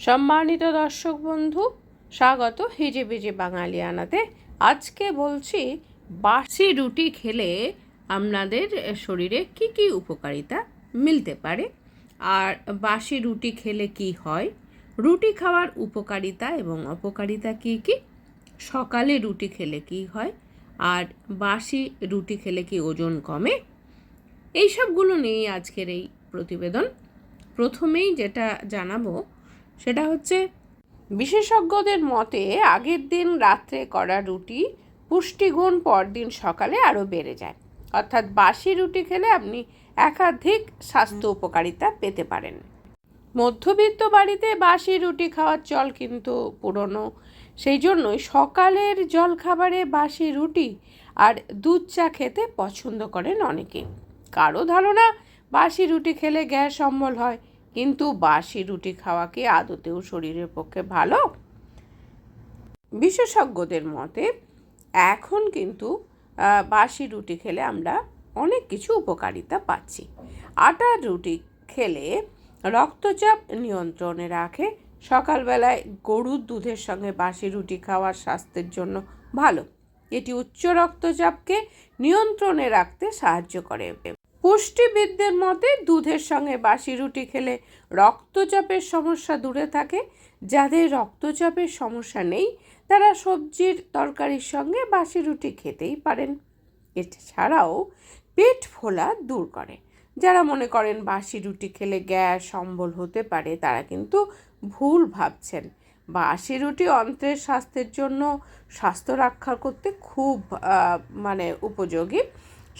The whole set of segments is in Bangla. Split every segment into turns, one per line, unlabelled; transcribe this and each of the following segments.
সম্মানিত দর্শক বন্ধু, স্বাগত হিজে বিজে বাঙালিয়ানাতে। আজকে বলছি, বাসি রুটি খেলে আপনাদের শরীরে কি কি উপকারিতা মিলতে পারে? আর বাসি রুটি খেলে কি হয়? রুটি খাওয়ার উপকারিতা এবং অপকারিতা কি কি? সকালে রুটি খেলে কি হয়? আর বাসি রুটি খেলে কি ওজন কমে? এই সবগুলো নিয়েই আজকের এই প্রতিবেদন। প্রথমেই যেটা জানাব সেটা হচ্ছে বিশেষজ্ঞদের মতে আগের দিন রাত্রে করা রুটি পুষ্টিগুণ পরদিন সকালে আরও বেড়ে যায়। অর্থাৎ বাসি রুটি খেলে আপনি একাধিক স্বাস্থ্য উপকারিতা পেতে পারেন। মধ্যবিত্ত বাড়িতে বাসি রুটি খাওয়ার চল কিন্তু পুরনো। সেই জন্যই সকালের জলখাবারে বাসি রুটি আর দুধ চা খেতে পছন্দ করেন অনেকে। কারও ধারণা, বাসি রুটি খেলে গ্যাস অম্বল হয় কিন্তু বাসি রুটি খাওয়া কি আদতেও শরীরের পক্ষে ভালো? বিশেষজ্ঞদের মতে, এখন কিন্তু বাসি রুটি খেলে আমরা অনেক কিছু উপকারিতা পাচ্ছি। আটার রুটি খেলে রক্তচাপ নিয়ন্ত্রণে রাখে। সকালবেলায় গরুর দুধের সঙ্গে বাসি রুটি খাওয়ার স্বাস্থ্যের জন্য ভালো। এটি উচ্চ রক্তচাপকে নিয়ন্ত্রণে রাখতে সাহায্য করে। পুষ্টিবিদদের মতে দুধের সঙ্গে বাসি রুটি খেলে রক্তচাপের সমস্যা দূরে থাকে। যাদের রক্তচাপের সমস্যা নেই, তারা সবজির তরকারির সঙ্গে বাসি রুটি খেতেই পারেন। এছাড়াও পেট ফোলা দূর করে। যারা মনে করেন বাসি রুটি খেলে গ্যাস অম্বল হতে পারে, তারা কিন্তু ভুল ভাবছেন। বাসি রুটি অন্ত্রের স্বাস্থ্যের জন্য স্বাস্থ্য রক্ষা করতে খুব মানে উপযোগী।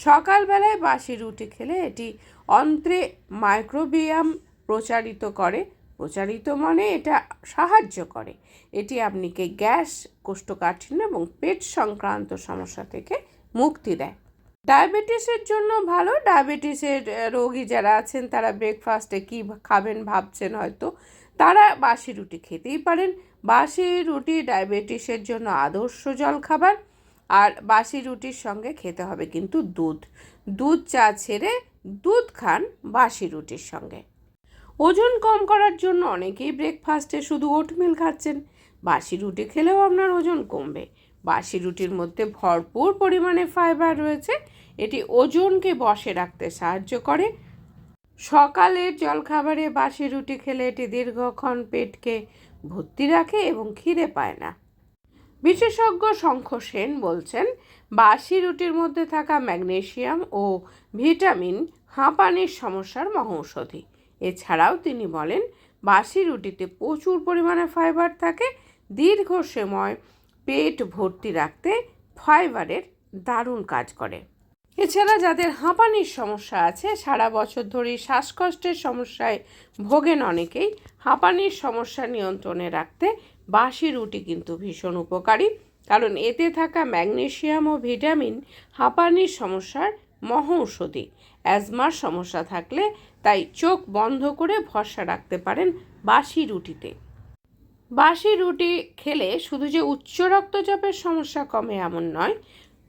সকালবেলায় বাসি রুটি খেলে এটি অন্ত্রে মাইক্রোবিয়াম প্রচারিত করে। প্রচারিত মানে এটা সাহায্য করে। এটি আপনাকে গ্যাস, কোষ্ঠকাঠিন্য এবং পেট সংক্রান্ত সমস্যা থেকে মুক্তি দেয়। ডায়াবেটিসের জন্য ভালো। ডায়াবেটিসের রোগী যারা আছেন, তারা ব্রেকফাস্টে কী খাবেন ভাবছেন হয়তো, তারা বাসি রুটি খেতেই পারেন। বাসি রুটি ডায়াবেটিসের জন্য আদর্শ জলখাবার। আর বাসি রুটির সঙ্গে খেতে হবে কিন্তু দুধ। দুধ চা ছেড়ে দুধ খান বাসি রুটির সঙ্গে। ওজন কম করার জন্য অনেকেই ব্রেকফাস্টে শুধু ওটমিল খাচ্ছেন। বাসি রুটি খেলেও আপনার ওজন কমবে। বাসি রুটির মধ্যে ভরপুর পরিমাণে ফাইবার রয়েছে। এটি ওজনকে বসে রাখতে সাহায্য করে। সকালের জলখাবারে বাসি রুটি খেলে এটি দীর্ঘক্ষণ পেটকে ভর্তি রাখে এবং খিদে পায় না। বিশেষজ্ঞ শঙ্খ সেন বলছেন, বাসি রুটির মধ্যে থাকা ম্যাগনেশিয়াম ও ভিটামিন হাঁপানির সমস্যার মহৌষধি এছাড়াও তিনি বলেন, বাসি রুটিতে প্রচুর পরিমাণে ফাইবার থাকে দীর্ঘ সময় পেট ভর্তি রাখতে ফাইবারের দারুণ কাজ করে। এছাড়া যাদের হাঁপানির সমস্যা আছে, সারা বছর ধরে শ্বাসকষ্টের সমস্যায় ভোগেন অনেকেই। হাঁপানির সমস্যা নিয়ন্ত্রণে রাখতে বাসি রুটি কিন্তু ভীষণ উপকারী, কারণ এতে থাকা ম্যাগনেসিয়াম ও ভিটামিন, হাঁপানির সমস্যার মহৌষধি অ্যাজমার সমস্যা থাকলে তাই চোখ বন্ধ করে ভরসা রাখতে পারেন বাসি রুটিতে। বাসি রুটি খেলে শুধু যে উচ্চ রক্তচাপের সমস্যা কমে এমন নয়,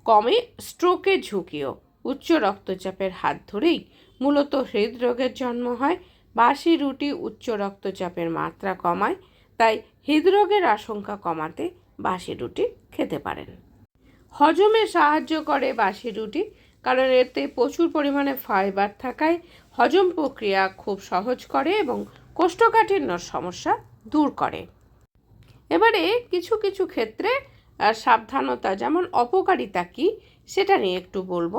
কমে স্ট্রোকের ঝুঁকিও। উচ্চ রক্তচাপের হাত ধরেই মূলত হৃদরোগের জন্ম হয়। বাসি রুটি উচ্চ রক্তচাপের মাত্রা কমায়, তাই হৃদরোগের আশঙ্কা কমাতে বাসি রুটি খেতে পারেন। হজমে সাহায্য করে বাসি রুটি, কারণ এতে প্রচুর পরিমাণে ফাইবার থাকায় হজম প্রক্রিয়া খুব সহজ করে এবং কোষ্ঠকাঠিন্যর সমস্যা দূর করে। এবারে কিছু কিছু ক্ষেত্রে সাবধানতা যেমন অপকারিতা কি, সেটা নিয়ে একটু বলব।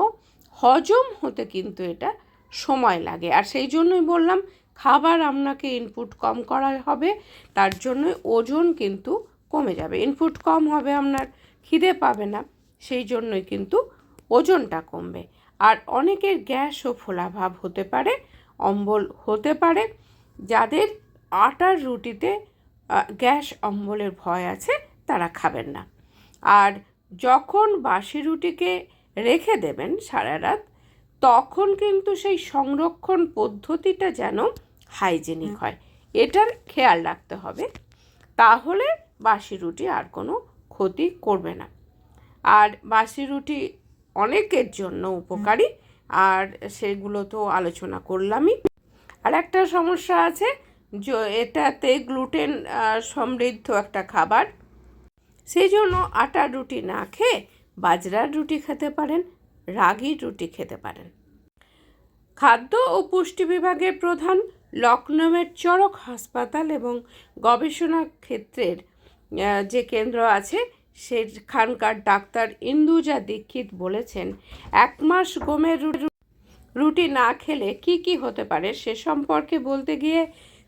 হজম হতে কিন্তু এটা সময় লাগে। আর সেই জন্যই বললাম খাবার আপনাকে ইনপুট কম করা হবে, তার জন্য ওজন কিন্তু কমে যাবে। ইনপুট কম হবে আপনার, খিদে পাবে না, সেই জন্যই কিন্তু ওজনটা কমবে। আর অনেকের গ্যাস ও ফোলাভাব হতে পারে, অম্বল হতে পারে, যাদের আটার রুটিতে গ্যাস অম্বলের ভয় আছে, তারা খাবেন না। আর যখন বাসি রুটিকে রেখে দেবেন সারা রাত, তখন কিন্তু সেই সংরক্ষণ পদ্ধতিটা যেন হাইজেনিক হয়। এটার খেয়াল রাখতে হবে। তাহলে বাসি রুটি আর কোনো ক্ষতি করবে না। আর বাসি রুটি অনেকের জন্য উপকারী। আর সেগুলো তো আলোচনা করলামই। আর একটা সমস্যা আছে এটাতে গ্লুটেন সমৃদ্ধ একটা খাবার। সেই জন্য আটার রুটি না খেয়ে বাজরার রুটি খেতে পারেন, রাগির রুটি খেতে পারেন। খাদ্য ও পুষ্টি বিভাগের প্রধান লখনৌয়ের চরক হাসপাতাল এবং গবেষণা ক্ষেত্রের যে কেন্দ্র আছে, সেখানকার ডাক্তার ইন্দুজা দীক্ষিত বলেছেন, এক মাস গমের রুটি না খেলে কি কি হতে পারে সে সম্পর্কে বলতে গিয়ে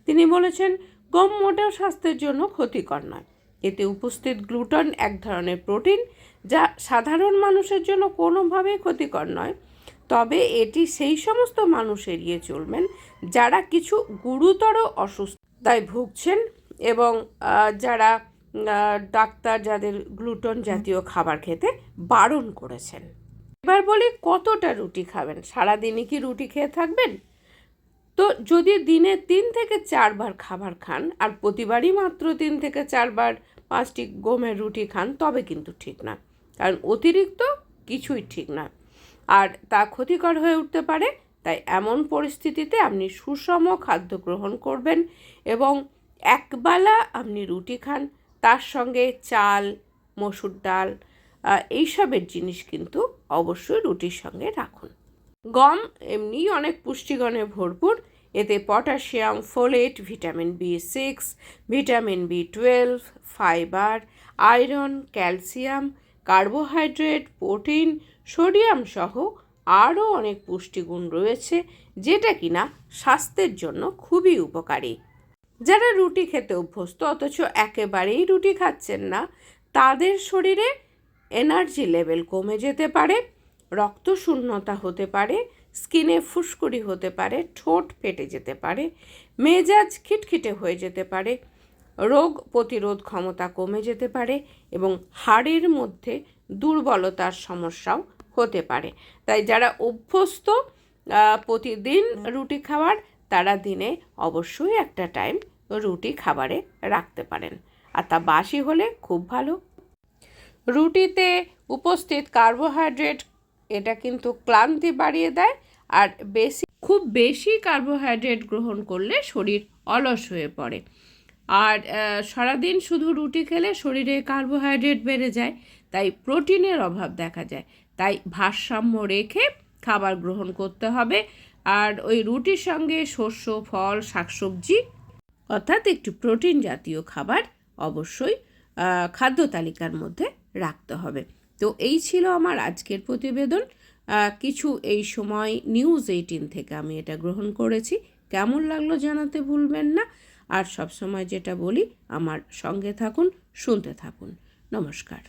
তিনি বলেছেন গম মোটেও স্বাস্থ্যের জন্য ক্ষতিকর নয়। এতে উপস্থিত গ্লুটন এক ধরনের প্রোটিন যা সাধারণ মানুষের জন্য কোনোভাবেই ক্ষতিকর নয়। তবে এটি সেই সমস্ত মানুষ এড়িয়ে চলবেন যারা কিছু গুরুতর অসুস্থতায় ভুগছেন এবং যারা ডাক্তার যাদের গ্লুটন জাতীয় খাবার খেতে বারণ করেছেন। এবার বলি কতটা রুটি খাবেন? সারাদিনই কি রুটি খেয়ে থাকবেন? তো যদি দিনে তিন থেকে চারবার খাবার খান আর প্রতিবারই মাত্র তিন থেকে চারবার পাঁচটি গমের রুটি খান, তবে কিন্তু ঠিক না। কারণ অতিরিক্ত কিছুই ঠিক না। আর তা ক্ষতিকর হয়ে উঠতে পারে, তাই এমন পরিস্থিতিতে আপনি সুষম খাদ্য গ্রহণ করবেন এবং একবেলা আপনি রুটি খান, তার সঙ্গে চাল, মসুর ডাল এইসবের জিনিস কিন্তু অবশ্যই রুটির সঙ্গে রাখুন। গম এমনিই অনেক পুষ্টিগণে ভরপুর, এতে potassium, folate, vitamin B six, vitamin B twelve, fibre, iron, calcium carbohydrate, protein, sodium সহ আরও অনেক পুষ্টিগুণ রয়েছে যেটা কিনা স্বাস্থ্যের জন্য খুবই উপকারী। যারা রুটি খেতে অভ্যস্ত, অথচ একেবারেই রুটি খাচ্ছেন না, তাদের শরীরে এনার্জি লেভেল কমে যেতে পারে রক্ত শূন্যতা হতে পারে, স্কিনে ফুসকুড়ি হতে পারে, ঠোঁট ফেটে যেতে পারে, মেজাজ খিটখিটে হয়ে যেতে পারে রোগ প্রতিরোধ ক্ষমতা কমে যেতে পারে এবং হাড়ের মধ্যে দুর্বলতার সমস্যাও হতে পারে। তাই যারা অভ্যস্ত প্রতিদিন রুটি খাওয়ার তারা দিনে অবশ্যই একটা টাইম রুটি খাবারে রাখতে পারেন। আর তা বাসি হলে খুব ভালো। রুটিতে উপস্থিত কার্বোহাইড্রেট এটা কিন্তু ক্লান্তি বাড়িয়ে দেয় আর বেশি খুব বেশি কার্বোহাইড্রেট গ্রহণ করলে শরীর অলস হয়ে পড়ে। আর সারাদিন শুধু রুটি খেলে শরীরে কার্বোহাইড্রেট বেড়ে যায়, তাই প্রোটিনের অভাব দেখা যায়। তাই ভারসাম্য রেখে খাবার গ্রহণ করতে হবে। আর ওই রুটির সঙ্গে শস্য, ফল, শাকসবজি, অর্থাৎ একটু প্রোটিন জাতীয় খাবার অবশ্যই খাদ্য তালিকার মধ্যে রাখতে হবে। তো এই ছিল আমার আজকের প্রতিবেদন। কিছু এই সময় নিউজ এইটিন থেকে আমি এটা গ্রহণ করেছি। কেমন লাগল জানাতে ভুলবেন না। আর সবসময় যেটা বলি আমার সঙ্গে থাকুন শুনতে থাকুন। নমস্কার।